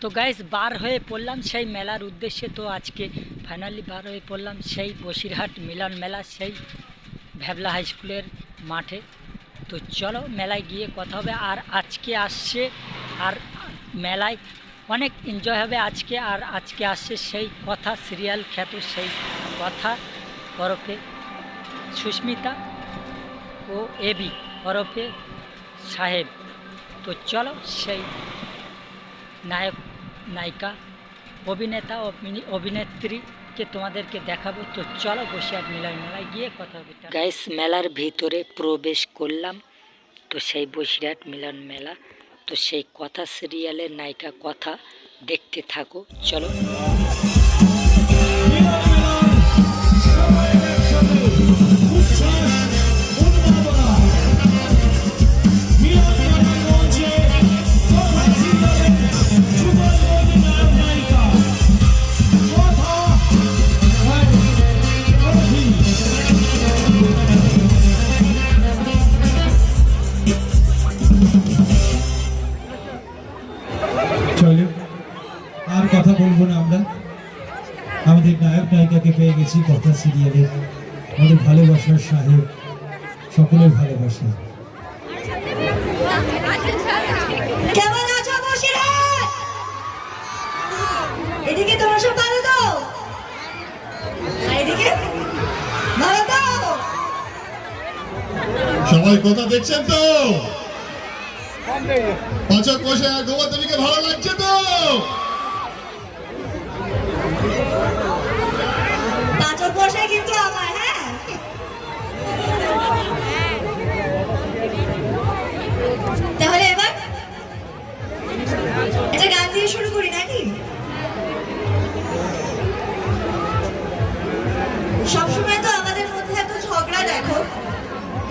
তো গাইস বার হয়ে পড়লাম সেই মেলার উদ্দেশ্যে। তো আজকে ফাইনালি বার হয়ে পড়লাম সেই বসিরহাট মিলন মেলা, সেই ভ্যাবলা হাই স্কুলের মাঠে। তো চলো মেলায় গিয়ে কথা হবে। আর আজকে আসছে, আর মেলায় অনেক এনজয় হবে আজকে। আর আজকে আসছে সেই কথা সিরিয়াল খ্যাত সেই কথা ওরফে সুস্মিতা ও এবি ওরফে সাহেব। তো চলো সেই নায়ক নায়িকা, অভিনেতা অভিনেত্রী অভিনেত্রীকে তোমাদেরকে দেখাবো। তো চলো বসে আর মেলায় গিয়ে কথা গাইস মেলার ভিতরে প্রবেশ করলাম। তো সেই বসিরহাট মিলন মেলা, তো সেই কথা সিরিয়ালের নায়িকা কথা দেখতে থাকো। চলো। কথা বলব না আমরা আমাদের নায়ক নায়িকাকে পেয়ে গেছি কথা সিরিয়ালের আমাদের ভালোবাসার সাহেব সকলের ভালোবাসা। কেমন আছো বসিরহাট? এদিকে তোমরা সব ভালো তো? এদিকে? ভালো তো? সবাই কথা দেখছেন তো? পাচক বসে গোবর্ধনীকে ভালো লাগছে তো? পাঁচক বসায় কিন্তু আমার হ্যাঁ? এবার এটা গান দিয়ে শুরু করি নাকি? সবসময় তো আমাদের মধ্যে এত ঝগড়া দেখো।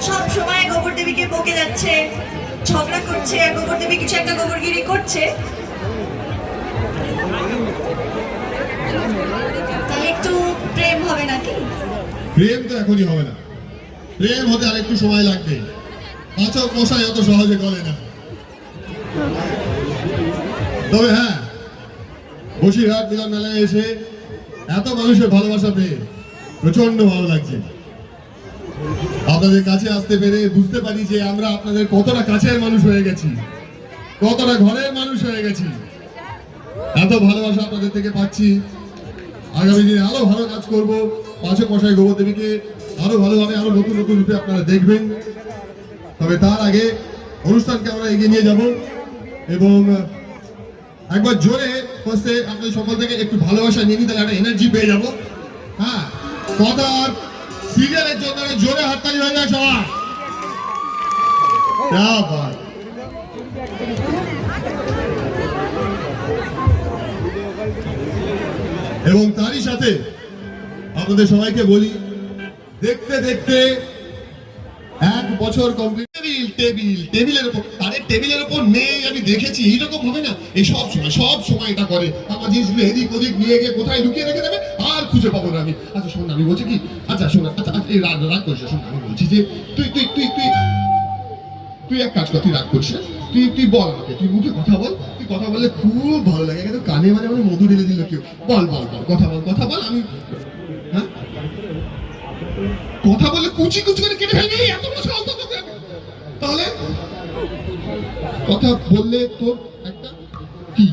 সব গোবর দেবীকে বকে যাচ্ছে, ঝগড়া করছে, গোবর দেবী কিছু একটা গোবরগিরি করছে তাহলে একটু প্রেম হবে নাকি প্রেম তো এখনই হবে না। প্রেম হতে আর একটু সময় লাগবে। পাচক মশাই অত সহজে গলে না। তবে হ্যাঁ বসিরহাট মিলন মেলায় এসে এত মানুষের ভালোবাসা পেয়ে প্রচণ্ড ভালো লাগছে। আপনাদের কাছে আসতে পেরে বুঝতে পারি যে আমরা আপনাদের কতটা কাছের মানুষ হয়ে গেছি, কতটা ঘরের মানুষ হয়ে গেছি। এত ভালোবাসা আপনাদের থেকে পাচ্ছি। আগামী দিনে আরও ভালো কাজ করব। পাশে বসাই দেবীকে আরও ভালোভাবে, আরও নতুন নতুন রূপে আপনারা দেখবেন। তবে তার আগে অনুষ্ঠানকে আমরা এগিয়ে নিয়ে যাব এবং একবার জোরে ফার্স্টে আপনাদের সকল থেকে একটু ভালোবাসা নিয়ে নিই, তাহলে একটা এনার্জি পেয়ে যাব। হ্যাঁ কথা আর সিরিয়ালের জন্য জোরে হাততালি হয়ে যায় সবার। এবং তারই সাথে আপনাদের সবাইকে বলি দেখতে দেখতে এক বছর টেবিলের উপর নেই আমি দেখেছি হবে না। এই সব সময় সব সময় এটা করে। এদিক ওদিক গিয়ে কোথায় লুকিয়ে রেখে দেবে আর পাবো না আমি। আচ্ছা শোন আমি বলছি কি? আচ্ছা শোন আচ্ছা আচ্ছা, রাগ করিস শোন বলছি যে তুই তুই তুই এক কাজ কর তুই রাগ করছিস? তুই তুই বল আমাকে, তুই মুখে কথা বল, তুই কথা বললে খুব ভালো লাগে। কিন্তু কানে মানে মধু ঢেলে দিল কেউ। বল বল বল, কথা বল কথা বল, আমি হ্যাঁ? কথা বললে কুচি কুচি করে কেটে ফেলবি এত তাহলে কথা বললে তোর একটা কি?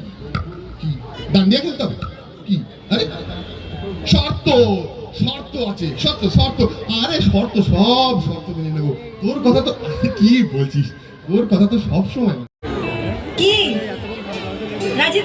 কি? ডান্ডিয়া খেলতে হবে। কি? আরে, শর্ত শর্ত আছে, শর্ত শর্ত। আরে শর্ত, সব শর্ত মেনে নেব। তোর কথা তো কি বলছিস? তোর কথা তো সবসময়। কি? রাজি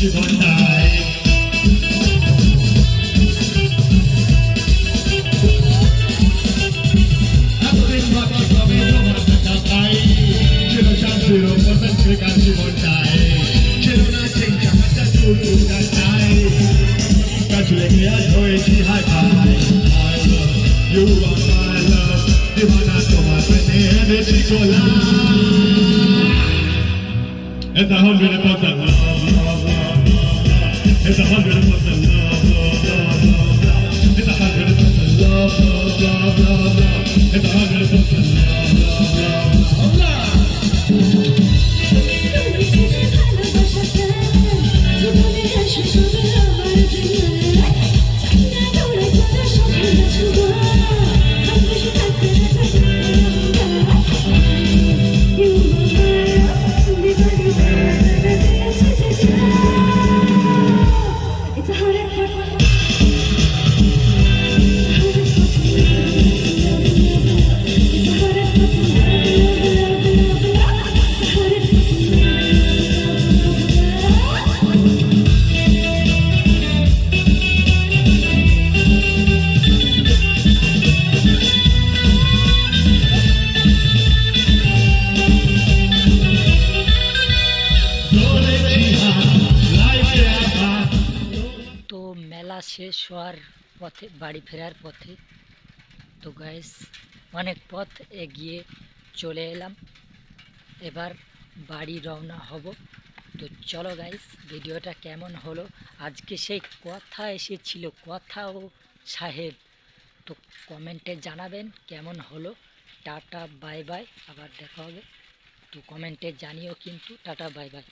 you are my love. It's a hundred thousand love. Esa falta. হওয়ার পথে, বাড়ি ফেরার পথে। তো গ্যাস অনেক পথ এগিয়ে চলে এলাম। এবার বাড়ি রওনা হব। তো চলো গাইস ভিডিওটা কেমন হলো? আজকে সেই কথা এসেছিল কথা ও সাহেব। তো কমেন্টে জানাবেন কেমন হলো। টাটা বাই বাই আবার দেখা হবে। তো কমেন্টে জানিও কিন্তু, টাটা বাই বাই